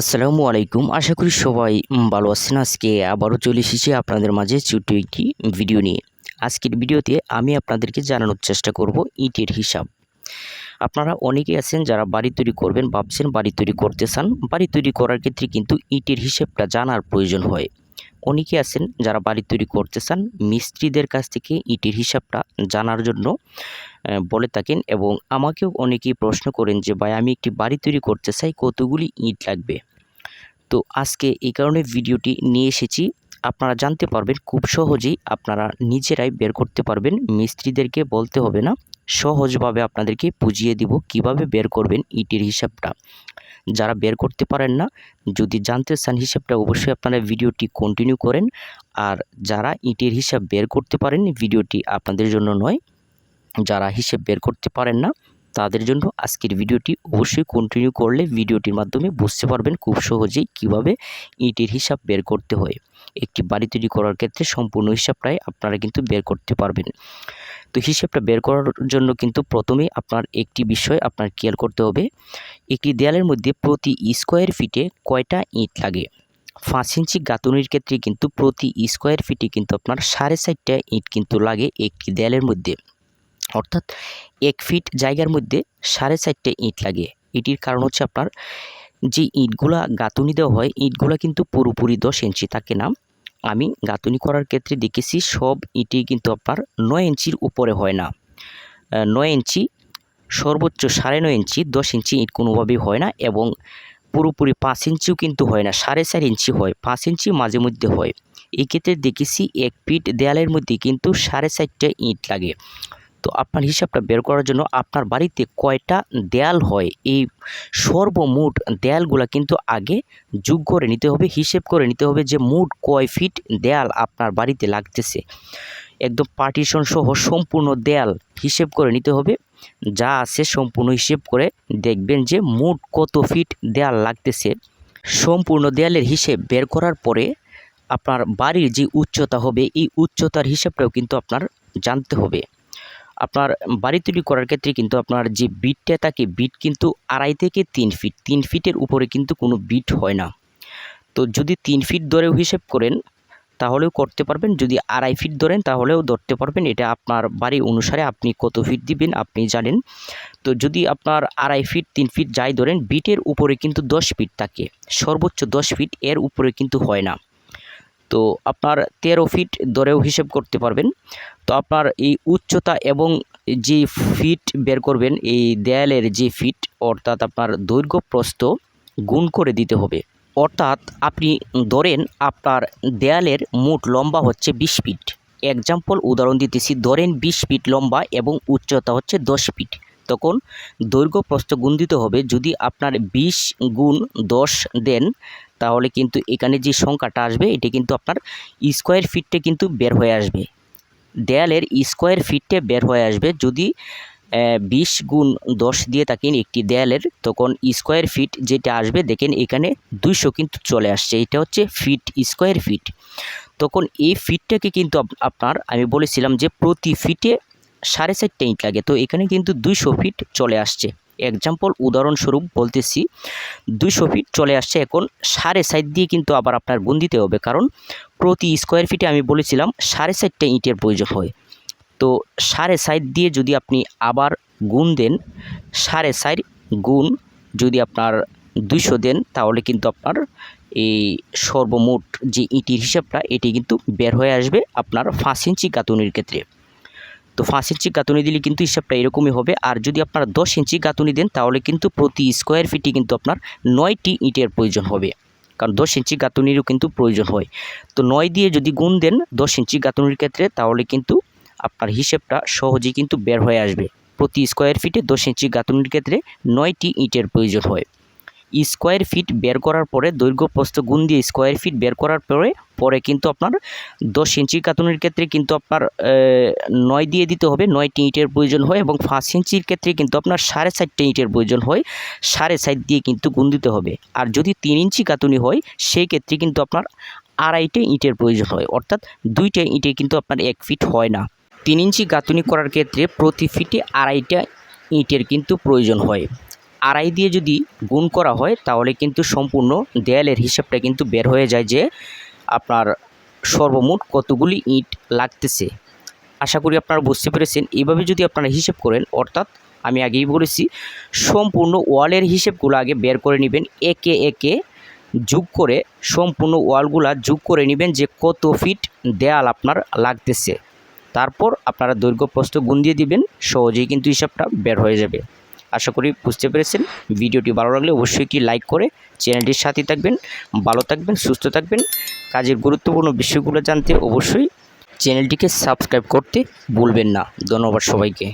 আসসালামু আলাইকুম। আশা করি সবাই ভালো আছেন। আজকে আবারও চলে এসেছি আপনাদের মাঝে ছোট্ট একটি ভিডিও নিয়ে। আজকের ভিডিওতে আমি আপনাদেরকে জানানোর চেষ্টা করব ইটের হিসাব। আপনারা অনেকেই আছেন যারা বাড়ি তৈরি করবেন, ভাবছেন বাড়ি তৈরি করতে চান। বাড়ি তৈরি করার ক্ষেত্রে কিন্তু ইটের হিসেবটা জানার প্রয়োজন হয়। অনেকে আছেন যারা বাড়ি তৈরি করতে চান, মিস্ত্রিদের কাছ থেকে ইটের হিসাবটা জানার জন্য বলে থাকেন এবং আমাকেও অনেকেই প্রশ্ন করেন যে, ভাই, আমি একটি বাড়ি তৈরি করতে চাই, কতগুলি ইট লাগবে? তো আজকে এই কারণে ভিডিওটি নিয়ে এসেছি। আপনারা জানতে পারবেন খুব সহজেই আপনারা নিজেরাই বের করতে পারবেন, মিস্ত্রিদেরকে বলতে হবে না, সহজভাবে আপনাদেরকে বুঝিয়ে দিব কীভাবে বের করবেন ইটের হিসাবটা। যারা বের করতে পারেন না, যদি জানতে চান হিসাবটা অবশ্যই আপনারা ভিডিওটি কন্টিনিউ করেন। আর যারা ইটের হিসাব বের করতে পারেন ভিডিওটি আপনাদের জন্য নয়। যারা হিসেব বের করতে পারেন না, তাদের জন্য আজকের ভিডিওটি অবশ্যই কন্টিনিউ করলে ভিডিওটির মাধ্যমে বুঝতে পারবেন খুব সহজেই কীভাবে ইটের হিসাব বের করতে হয়। একটি বাড়ি তৈরি করার ক্ষেত্রে সম্পূর্ণ হিসাবটাই আপনারা কিন্তু বের করতে পারবেন। তো হিসেবটা বের করার জন্য কিন্তু প্রথমেই আপনার একটি বিষয় আপনার খেয়াল করতে হবে। একটি দেয়ালের মধ্যে প্রতি স্কোয়ার ফিটে কয়টা ইট লাগে? পাঁচ ইঞ্চি গাঁথনির ক্ষেত্রে কিন্তু প্রতি স্কোয়ার ফিটে কিন্তু আপনার সাড়ে চারটা ইট কিন্তু লাগে একটি দেয়ালের মধ্যে। অর্থাৎ এক ফিট জায়গার মধ্যে সাড়ে চারটে ইট লাগে। এটির কারণ হচ্ছে আপনার যে ইটগুলা গাঁথনি দেওয়া হয়, ইটগুলা কিন্তু পুরোপুরি দশ ইঞ্চি থাকে না আমি গাঁথনি করার ক্ষেত্রে দেখেছি সব ইটি কিন্তু আপনার নয় ইঞ্চির উপরে হয় না। নয় ইঞ্চি, সর্বোচ্চ সাড়ে নয় ইঞ্চি, দশ ইঞ্চি ইট কোনোভাবেই হয় না এবং পুরোপুরি পাঁচ ইঞ্চিও কিন্তু হয় না, সাড়ে চার ইঞ্চি হয়, পাঁচ ইঞ্চি মাঝে মধ্যে হয়। এক্ষেত্রে দেখেছি এক ফিট দেয়ালের মধ্যে কিন্তু সাড়ে চারটে ইট লাগে। তো আপনার হিসাবটা বের করার জন্য আপনার বাড়িতে কয়টা দেয়াল হয়? এই সর্বমোট দেয়ালগুলো কিন্তু আগে যোগ করে নিতে হবে, হিসেব করে নিতে হবে যে মোট কয় ফিট দেয়াল আপনার বাড়িতে লাগতেছে। একদম পার্টিশন সহ সম্পূর্ণ দেয়াল হিসেব করে নিতে হবে। যা আছে সম্পূর্ণ হিসেব করে দেখবেন যে মোট কত ফিট দেয়াল লাগতেছে। সম্পূর্ণ দেয়ালের হিসেব বের করার পরে আপনার বাড়ির যে উচ্চতা হবে, এই উচ্চতার হিসাবটাও কিন্তু আপনার জানতে হবে। আপনার বাড়ি তৈরি করার ক্ষেত্রে কিন্তু আপনার যে বিটটা থাকে বিট কিন্তু আড়াই থেকে তিন ফিট তিন ফিটের উপরে কিন্তু কোনো বিট হয় না। তো যদি তিন ফিট ধরেও হিসেব করেন, তাহলেও করতে পারবেন। যদি আড়াই ফিট ধরেন, তাহলেও ধরতে পারবেন। এটা আপনার বাড়ি অনুসারে আপনি কত ফিট দিবেন, আপনি জানেন। তো যদি আপনার আড়াই ফিট তিন ফিট যাই ধরেন বিটের উপরে কিন্তু দশ ফিট থাকে। সর্বোচ্চ দশ ফিট এর উপরে কিন্তু হয় না। তো আপনার তেরো ফিট ধরেও হিসেব করতে পারবেন। তো আপনার এই উচ্চতা এবং যে ফিট বের করবেন, এই দেয়ালের যে ফিট অর্থাৎ আপনার দৈর্ঘ্য প্রস্থ গুণ করে দিতে হবে। অর্থাৎ আপনি ধরেন আপনার দেয়ালের মোট লম্বা হচ্ছে বিশ ফিট এক্সাম্পল উদাহরণ দিতেছি, ধরেন বিশ ফিট লম্বা এবং উচ্চতা হচ্ছে দশ ফিট তখন দৈর্ঘ্য প্রস্থ গুণ দিতে হবে। যদি আপনার বিশ গুণ দশ দেন, তাহলে কিন্তু এখানে যে সংখ্যাটা আসবে, এটা কিন্তু আপনার স্কোয়ার ফিটটা কিন্তু বের হয়ে আসবে। দেয়ালের স্কোয়ার ফিটটা বের হয়ে আসবে। যদি বিশ গুণ দশ দিয়ে থাকেন একটি দেয়ালের, তখন স্কোয়ার ফিট যেটা আসবে, দেখেন এখানে দুইশো কিন্তু চলে আসছে। এটা হচ্ছে ফিট, স্কোয়ার ফিট। তখন এই ফিটটাকে কিন্তু আপ- আপনার, আমি বলেছিলাম যে প্রতি ফিটে সাড়ে চারটে ইঞ্চ লাগে। তো এখানে কিন্তু দুইশো ফিট চলে আসছে। এক্সাম্পল উদাহরণস্বরূপ বলতেছি, দুইশো ফিট চলে আসছে এখন। সাড়ে সাইড দিয়ে কিন্তু আবার আপনার গুণ দিতে হবে, কারণ প্রতি স্কোয়ার ফিটে আমি বলেছিলাম সাড়ে চারটে ইটের প্রয়োজন হয়। তো সাড়ে সাইড দিয়ে যদি আপনি আবার গুণ দেন, সাড়ে সাইড গুণ যদি আপনার দুইশো দেন, তাহলে কিন্তু আপনার এই সর্বমোট যে ইটির হিসাবটা, এটি কিন্তু বের হয়ে আসবে আপনার পাঁচ ইঞ্চি গাঁথনির ক্ষেত্রে। তো পাঁচ ইঞ্চি গাঁথনি দিলে কিন্তু হিসাবটা এরকমই হবে। আর যদি আপনারা দশ ইঞ্চি গাঁথনি দেন, তাহলে কিন্তু প্রতি স্কোয়ার ফিটে কিন্তু আপনার নয়টি ইটের প্রয়োজন হবে। কারণ দশ ইঞ্চি গাঁথনিরও কিন্তু প্রয়োজন হয়। তো নয় দিয়ে যদি গুণ দেন দশ ইঞ্চি গাঁথনির ক্ষেত্রে, তাহলে কিন্তু আপনার হিসেবটা সহজেই কিন্তু বের হয়ে আসবে। প্রতি স্কোয়ার ফিটে দশ ইঞ্চি গাঁথনির ক্ষেত্রে নয়টি ইটের প্রয়োজন হয়। স্কোয়ার ফিট বের করার পরে দৈর্ঘ্য প্রস্থ গুণ দিয়ে স্কোয়ার ফিট বের করার পরে পরে কিন্তু আপনার দশ ইঞ্চির কাতুনের ক্ষেত্রে কিন্তু আপনার নয় দিয়ে দিতে হবে, নয়টি ইটের প্রয়োজন হয় এবং পাঁচ ইঞ্চির ক্ষেত্রে কিন্তু আপনার সাড়ে চারটে ইটের প্রয়োজন হয়, সাড়ে চার দিয়ে কিন্তু গুণ দিতে হবে। আর যদি তিন ইঞ্চি কাতুনি হয়, সেই ক্ষেত্রে কিন্তু আপনার আড়াইটে ইটের প্রয়োজন হয়, অর্থাৎ দুইটা ইটে কিন্তু আপনার এক ফিট হয় না। তিন ইঞ্চি গাঁথুনি করার ক্ষেত্রে প্রতি ফিটে আড়াইটা ইটের কিন্তু প্রয়োজন হয়। আড়াই দিয়ে যদি গুণ করা হয়, তাহলে কিন্তু সম্পূর্ণ দেয়ালের হিসাবটা কিন্তু বের হয়ে যায় যে আপনার সর্বমোট কতগুলি ইট লাগতেছে। আশা করি আপনারা বুঝতে পেরেছেন। এইভাবে যদি আপনারা হিসেব করেন, অর্থাৎ আমি আগেই বলেছি, সম্পূর্ণ ওয়ালের হিসেবগুলো আগে বের করে নেবেন, একে একে যোগ করে সম্পূর্ণ ওয়ালগুলা যোগ করে নেবেন যে কত ফিট দেয়াল আপনার লাগতেছে। তারপর আপনারা দৈর্ঘ্য প্রস্থ গুণ দিয়ে দিবেন, সহজেই কিন্তু হিসাবটা বের হয়ে যাবে। আশা করি বুঝতে পেরেছেন। ভিডিওটি ভালো লাগলে অবশ্যই কি লাইক করে চ্যানেলটির সাথে থাকবেন, ভালো থাকবেন, সুস্থ থাকবেন। কাজের গুরুত্বপূর্ণ বিষয়গুলো জানতে অবশ্যই চ্যানেলটিকে সাবস্ক্রাইব করতে ভুলবেন না। ধন্যবাদ সবাইকে।